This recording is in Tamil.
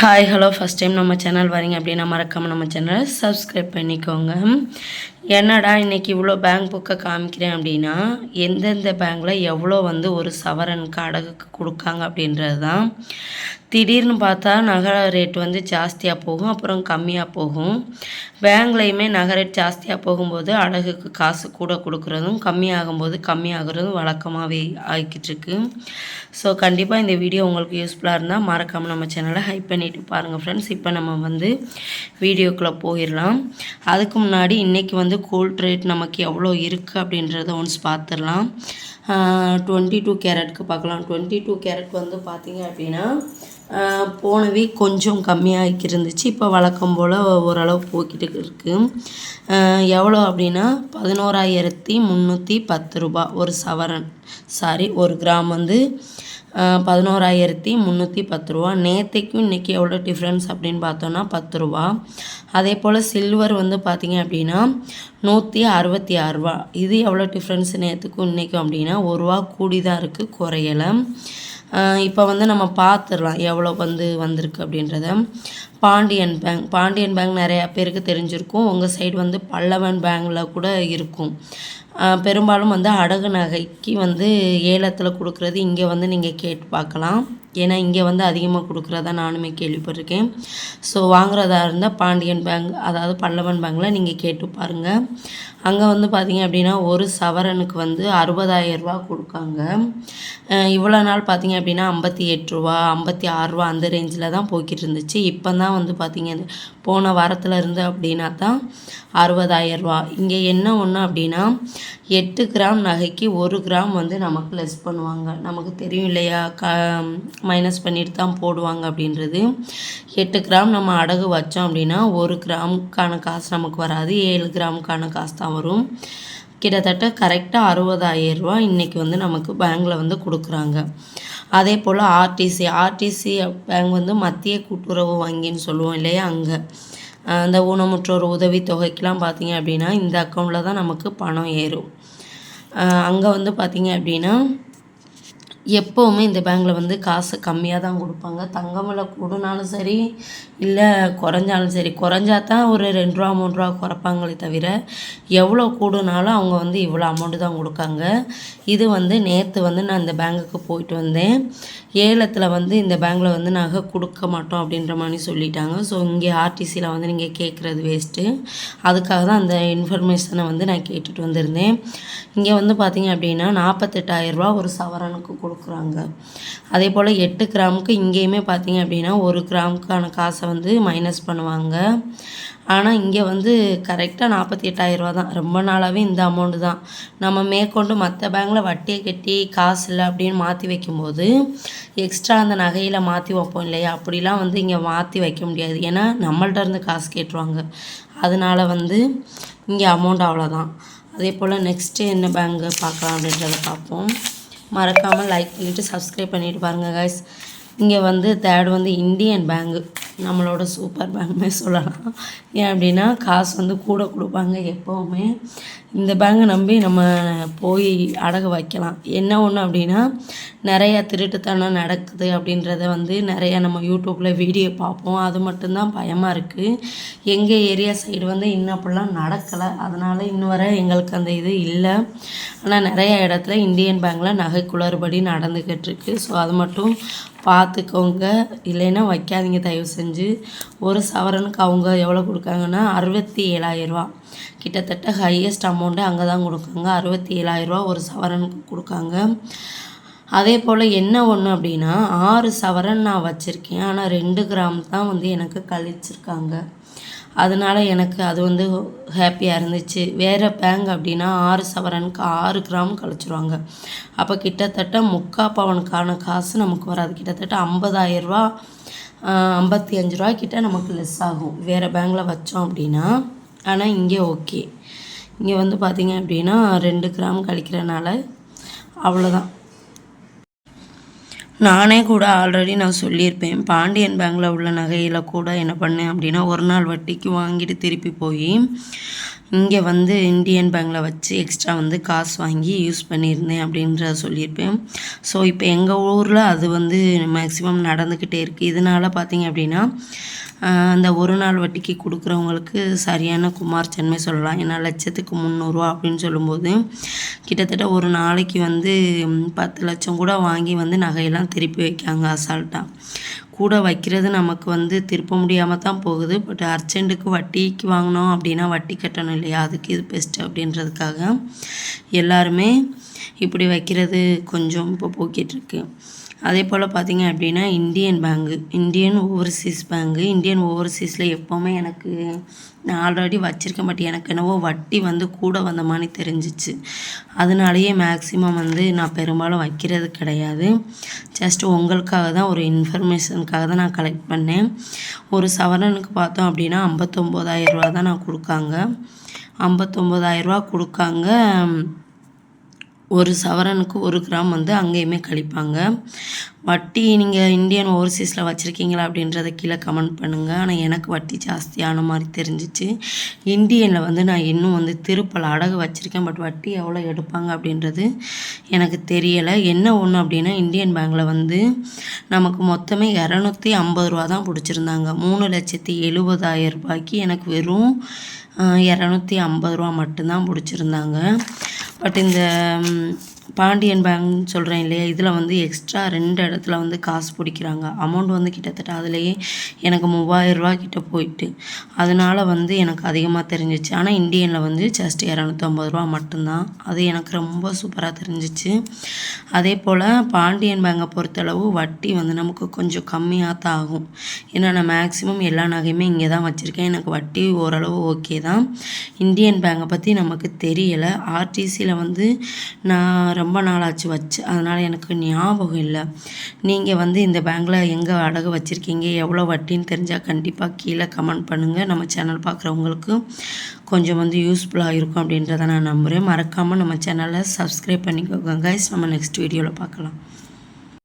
ஹாய் ஹலோ ஃபஸ்ட் டைம் நம்ம சேனல் வரீங்க அப்படின்னா மறக்காமல் நம்ம சேனலை சப்ஸ்கிரைப் பண்ணிக்கோங்க. என்னடா இன்றைக்கி இவ்வளோ பேங்க் புக்கை காமிக்கிறேன் அப்படின்னா எந்தெந்த பேங்க்கில் எவ்வளோ வந்து ஒரு சவரனுக்கு அடகுக்கு கொடுக்காங்க அப்படின்றது தான் திடீர்னு பார்த்தா நகை ரேட் வந்து ஜாஸ்தியாக போகும் அப்புறம் கம்மியாக போகும். பேங்க்லேயுமே நகை ரேட் ஜாஸ்தியாக போகும்போது அடகுக்கு காசு கூட கொடுக்குறதும் கம்மியாகும்போது கம்மியாகிறதும் வழக்கமாகவே ஆகிக்கிட்டு இருக்கு. ஸோ கண்டிப்பாக இந்த வீடியோ உங்களுக்கு யூஸ்ஃபுல்லாக இருந்தால் மறக்காமல் நம்ம சேனலை ஹைப் பண்ணிவிட்டு பாருங்கள் ஃப்ரெண்ட்ஸ் இப்போ நம்ம வந்து வீடியோக்குள்ளே போயிடலாம். அதுக்கு முன்னாடி இன்றைக்கி வந்து கோல்ட் ரேட் நமக்கு எவ்வளோ இருக்குது அப்படின்றத ஒன்ஸ் பார்த்துடலாம் டுவெண்ட்டி டூ கேரட்க்கு பார்க்கலாம் டுவெண்ட்டி டூ கேரட் வந்து பார்த்திங்க அப்படின்னா போன வீக் கொஞ்சம் கம்மியாக இருந்துச்சு இப்போ வழக்கம் போல் ஓரளவு போய்கிட்டு இருக்குது எவ்வளோ அப்படின்னா பதினோராயிரத்தி முந்நூற்றி பத்து ரூபா. ஒரு சவரன் சாரி ஒரு கிராம் வந்து பதினோராயிரத்தி முந்நூற்றி பத்து ரூபா. நேற்றைக்கும் இன்றைக்கி எவ்வளோ டிஃப்ரென்ஸ் அப்படின்னு பார்த்தோன்னா பத்து ரூபா. அதே போல் சில்வர் வந்து பார்த்திங்க அப்படின்னா நூற்றி அறுபத்தி ஆறு ரூபா. இது எவ்வளோ டிஃப்ரென்ஸ் நேற்றுக்கும் இன்றைக்கும் அப்படின்னா ஒரு ரூபா கூடி தான் இருக்குது குறையலை. இப்போ வந்து நம்ம பார்த்துடலாம் எவ்வளோ வந்து வந்திருக்கு அப்படின்றத. பாண்டியன் பேங்க் பாண்டியன் பேங்க் நிறையா பேருக்கு தெரிஞ்சிருக்கும். உங்கள் சைடு வந்து பல்லவன் பேங்கில் கூட இருக்கும். பெரும்பாலும் வந்து அடகு நகைக்கு வந்து ஏலத்தில் கொடுக்குறது இங்கே வந்து நீங்கள் கேட்டு பார்க்கலாம். ஏன்னா இங்கே வந்து அதிகமாக கொடுக்குறதா நானுமே கேள்விப்பட்டிருக்கேன். ஸோ வாங்குறதா இருந்தால் பாண்டியன் பேங்க் அதாவது பல்லவன் பேங்கில் நீங்கள் கேட்டு பாருங்கள் அங்கே வந்து பார்த்தீங்க அப்படின்னா ஒரு சவரனுக்கு வந்து அறுபதாயிரரூபா கொடுக்காங்க. இவ்வளோ நாள் பார்த்தீங்க அப்படின்னா ஐம்பத்தி எட்டுரூவா ஐம்பத்தி ஆறுரூவா அந்த ரேஞ்சில் தான் போய்கிட்டு இருந்துச்சு இப்போ தான் வந்து பார்த்தீங்க போன வாரத்தில் இருந்து அப்படின்னா தான் அறுபதாயிரரூவா இங்கே என்ன ஒன்று அப்படின்னா எட்டு கிராம் நகைக்கு ஒரு கிராம் வந்து நமக்கு லெஸ் பண்ணுவாங்க. நமக்கு தெரியும் இல்லையா? க மைனஸ் பண்ணிட்டு தான் போடுவாங்க அப்படின்றது. எட்டு கிராம் நம்ம அடகு வச்சோம் அப்படின்னா ஒரு கிராமுக்கான காசு நமக்கு வராது. ஏழு கிராமுக்கான காசு தான் வரும். கிட்டத்தட்ட கரெக்டாக அறுபதாயிரம் ரூபா இன்றைக்கி வந்து நமக்கு பேங்க்கில் வந்து கொடுக்குறாங்க. அதே போல் ஆர்டிசி ஆர்டிசி பேங்க் வந்து மத்திய கூட்டுறவு வங்கின்னு சொல்லுவோம் இல்லையா? அங்கே. அந்த ஊனமுற்றோர் உதவித்தொகைக்கெலாம் பார்த்தீங்க அப்படின்னா இந்த அக்கௌண்ட்டில் தான் நமக்கு பணம் ஏறும். அங்கே வந்து பார்த்தீங்க அப்படின்னா எப்போவுமே இந்த பேங்க்கில் வந்து காசு கம்மியாக தான் கொடுப்பாங்க. தங்கமில் கூடுனாலும் சரி இல்லை குறைஞ்சாலும் சரி குறைஞ்சா தான் ஒரு ரெண்டு ரூபா மூணு ரூபா குறைப்பாங்களே தவிர எவ்வளோ கூடுனாலும் அவங்க வந்து இவ்வளோ அமௌண்ட்டு தான் கொடுக்காங்க. இது வந்து நேற்று வந்து நான் இந்த பேங்குக்கு போயிட்டு வந்தேன். ஏலத்தில் வந்து இந்த பேங்க்கில் வந்து நகை கொடுக்க மாட்டோம் அப்படின்ற மாதிரி சொல்லிட்டாங்க. ஸோ இங்கே ஆர்டிசியில் வந்து நீங்கள் கேட்குறது வேஸ்ட்டு அதுக்காக தான் அந்த இன்ஃபர்மேஷனை வந்து நான் கேட்டுட்டு வந்திருந்தேன். இங்கே வந்து பார்த்தீங்க அப்படின்னா நாற்பத்தெட்டாயிரரூபா ஒரு சவரனுக்கு கொடுக்குறாங்க. அதே போல் எட்டு கிராமுக்கு இங்கேயுமே பார்த்தீங்க அப்படின்னா ஒரு கிராமுக்கான காசை வந்து மைனஸ் பண்ணுவாங்க. ஆனால் இங்கே வந்து கரெக்டாக நாற்பத்தி எட்டாயிரரூவா தான். ரொம்ப நாளாகவே இந்த அமௌண்ட்டு தான். நம்ம மேற்கொண்டு மற்ற பேங்க்கில் வட்டியை கட்டி காசு இல்லை அப்படின்னு மாற்றி வைக்கும்போது எக்ஸ்ட்ரா அந்த நகையில் மாற்றி வைப்போம் இல்லையா? அப்படிலாம் வந்து இங்கே மாற்றி வைக்க முடியாது. ஏன்னா நம்மள்ட்ட இருந்து காசு கேட்டுருவாங்க. அதனால வந்து இங்கே அமௌண்ட் அவ்வளோதான் அதே போல் நெக்ஸ்ட்டு என்ன பேங்க்கு பார்க்கலாம் அப்படின்றத பார்ப்போம். மறக்காமல் லைக் பண்ணிவிட்டு சப்ஸ்கிரைப் பண்ணிவிட்டு பாருங்கள் காய்ஸ் இங்கே வந்து தேர்ட் வந்து இந்தியன் பேங்கு நம்மளோட சூப்பர் பேங்க்மே சொல்லலாம். ஏன் அப்படின்னா காசு வந்து கூட கொடுப்பாங்க எப்போவுமே. இந்த பேங்கை நம்பி நம்ம போய் அடகு வைக்கலாம். என்ன ஒன்று அப்படின்னா நிறையா திருட்டுத்தனம் நடக்குது அப்படின்றத வந்து நிறையா நம்ம யூடியூப்பில் வீடியோ பார்ப்போம். அது மட்டும்தான் பயமாக இருக்குது எங்கள் ஏரியா சைடு வந்து இன்னும் அப்படிலாம் நடக்கலை. அதனால் இன்னும் வரை எங்களுக்கு அந்த இது இல்லை. ஆனால் நிறையா இடத்துல இந்தியன் பேங்கில் நகை குளறுபடி நடந்துக்கிட்டு இருக்கு. ஸோ அது மட்டும் பார்த்துக்கோங்க. இல்லைன்னா வைக்காதீங்க தயவு செஞ்சு. ஒரு சவரனுக்கு அவங்க எவ்வளோ கொடுக்காங்கன்னா அறுபத்தி ஏழாயிரரூவா கிட்டத்தட்ட ஹையஸ்ட் அமௌண்ட்டு அங்கே தான் கொடுக்காங்க. அறுபத்தி ஏழாயிரரூவா ஒரு சவரனுக்கு கொடுக்காங்க. அதே போல் என்ன ஒன்று அப்படின்னா ஆறு சவரன் நான் வச்சுருக்கேன். ஆனால் ரெண்டு கிராம் தான் வந்து எனக்கு கழிச்சிருக்காங்க. அதனால எனக்கு அது வந்து ஹாப்பியாக இருந்துச்சு. வேறு பேங்க் அப்படின்னா ஆறு சவரனுக்கு ஆறு கிராம் கழிச்சிருவாங்க. அப்போ கிட்டத்தட்ட முக்கா பவனுக்கான காசு நமக்கு வராது. கிட்டத்தட்ட ஐம்பதாயிரரூபா ஐம்பத்தி அஞ்சு ரூபா கிட்ட நமக்கு லெஸ் ஆகும். வேறு பேங்கில் வச்சோம் அப்படின்னா ஆனால் இங்கே ஓகே இங்கே வந்து பார்த்திங்க அப்படின்னா ரெண்டு கிராம் கழிக்கிறனால அவ்வளோதான் நானே கூட ஆல்ரெடி நான் சொல்லியிருப்பேன். பாண்டியன் பேங்கில் உள்ள நகையில் கூட என்ன பண்ணேன் அப்படின்னா ஒரு நாள் வட்டிக்கு வாங்கிட்டு திருப்பி போய் இங்கே வந்து இந்தியன் பேங்க்கில் வச்சு எக்ஸ்ட்ரா வந்து காசு வாங்கி யூஸ் பண்ணியிருந்தேன் அப்படின்றத சொல்லியிருப்பேன். ஸோ இப்போ எங்கள் ஊரில் அது வந்து மேக்ஸிமம் நடந்துக்கிட்டே இருக்குது இதனால் பார்த்தீங்க அப்படின்னா அந்த ஒரு நாள் வட்டிக்கு கொடுக்குறவங்களுக்கு சரியான குமார் தன்மை சொல்லலாம். ஏன்னா லட்சத்துக்கு முந்நூறுரூவா அப்படின்னு சொல்லும்போது கிட்டத்தட்ட ஒரு நாளைக்கு வந்து பத்து லட்சம் கூட வாங்கி வந்து நகையெல்லாம் திருப்பி வைக்காங்க அசால்ட்டாக கூட வைக்கிறது நமக்கு வந்து திருப்ப முடியாமல் தான் போகுது. பட் அர்ஜென்ட்டுக்கு வட்டிக்கு வாங்கினோம் அப்படின்னா வட்டி கட்டணும் இல்லையா? அதுக்கு இது பெஸ்ட்டு அப்படின்றதுக்காக எல்லாருமே இப்படி வைக்கிறது கொஞ்சம் இப்போ போக்கிட்டுருக்கு அதே போல் பார்த்தீங்க அப்படின்னா Indian bank Indian overseas bank. Indian ஓவர்சீஸில் எப்போவுமே எனக்கு நான் ஆல்ரெடி வச்சுருக்கேன் பட் எனக்கு என்னவோ வட்டி வந்து கூட வந்த மாதிரி தெரிஞ்சிச்சு. அதனாலேயே மேக்ஸிமம் வந்து நான் பெரும்பாலும் வைக்கிறது கிடையாது. ஜஸ்ட் உங்களுக்காக தான் ஒரு இன்ஃபர்மேஷனுக்காக தான் நான் கலெக்ட் பண்ணேன். ஒரு சவரனுக்கு பார்த்தோம் அப்படின்னா ஐம்பத்தொம்போதாயிரம் ரூபா தான் நான் கொடுக்காங்க. ஐம்பத்தொம்போதாயிரரூவா கொடுக்காங்க ஒரு சவரனுக்கு ஒரு கிராம் வந்து அங்கேயுமே கழிப்பாங்க. வட்டி நீங்கள் இந்தியன் ஓவர்சீஸில் வச்சுருக்கீங்களா அப்படின்றத கீழே கமெண்ட் பண்ணுங்கள் ஆனால் எனக்கு வட்டி ஜாஸ்தியான மாதிரி தெரிஞ்சிச்சு. இந்தியனில் வந்து நான் இன்னும் வந்து திருப்பல் அடகு வச்சுருக்கேன். பட் வட்டி எவ்வளோ எடுப்பாங்க அப்படின்றது எனக்கு தெரியலை. என்ன ஒன்று அப்படின்னா இந்தியன் பேங்கில் வந்து நமக்கு மொத்தமே இரநூத்தி ஐம்பது ரூபா தான் பிடிச்சிருந்தாங்க. மூணு லட்சத்தி எழுபதாயிரம் ரூபாய்க்கு எனக்கு வெறும் இரநூத்தி ஐம்பது ரூபா மட்டும்தான் பிடிச்சிருந்தாங்க. பட் இந்த பாண்டியன் பேங்க்னு சொல்கிறேன் இல்லையா? இதில் வந்து எக்ஸ்ட்ரா ரெண்டு இடத்துல வந்து காசு பிடிக்கிறாங்க. அமௌண்ட் வந்து கிட்டத்தட்ட அதுலேயே எனக்கு மூவாயிரரூவா கிட்ட போயிட்டு அதனால வந்து எனக்கு அதிகமாக தெரிஞ்சிச்சு. ஆனால் இந்தியனில் வந்து ஜஸ்ட் இரநூத்தம்பது ரூபா மட்டும்தான். அது எனக்கு ரொம்ப சூப்பராக தெரிஞ்சிச்சு. அதே போல் பாண்டியன் பேங்கை பொறுத்தளவு வட்டி வந்து நமக்கு கொஞ்சம் கம்மியாக தான் ஆகும். ஏன்னா நான் மேக்ஸிமம் எல்லா நகையுமே இங்கே தான் வச்சுருக்கேன். எனக்கு வட்டி ஓரளவு ஓகே தான். இந்தியன் பேங்கை பற்றி நமக்கு தெரியலை. ஆர்டிசியில் வந்து நான் ரொம்ப நாளாச்சு வச்சு அதனால் எனக்கு ஞாபகம் இல்லை. நீங்கள் வந்து இந்த பேங்க்கில் எங்கே அடகு வச்சுருக்கீங்க எவ்வளோ வட்டின்னு தெரிஞ்சால் கண்டிப்பாக கீழே கமெண்ட் பண்ணுங்கள் நம்ம சேனல் பார்க்குறவங்களுக்கு கொஞ்சம் வந்து யூஸ்ஃபுல்லாக இருக்கும் அப்படின்றத நான் நம்புகிறேன் மறக்காமல் நம்ம சேனலை சப்ஸ்கிரைப் பண்ணிக்கோங்க. கைஸ் நம்ம நெக்ஸ்ட் வீடியோவில் பார்க்கலாம்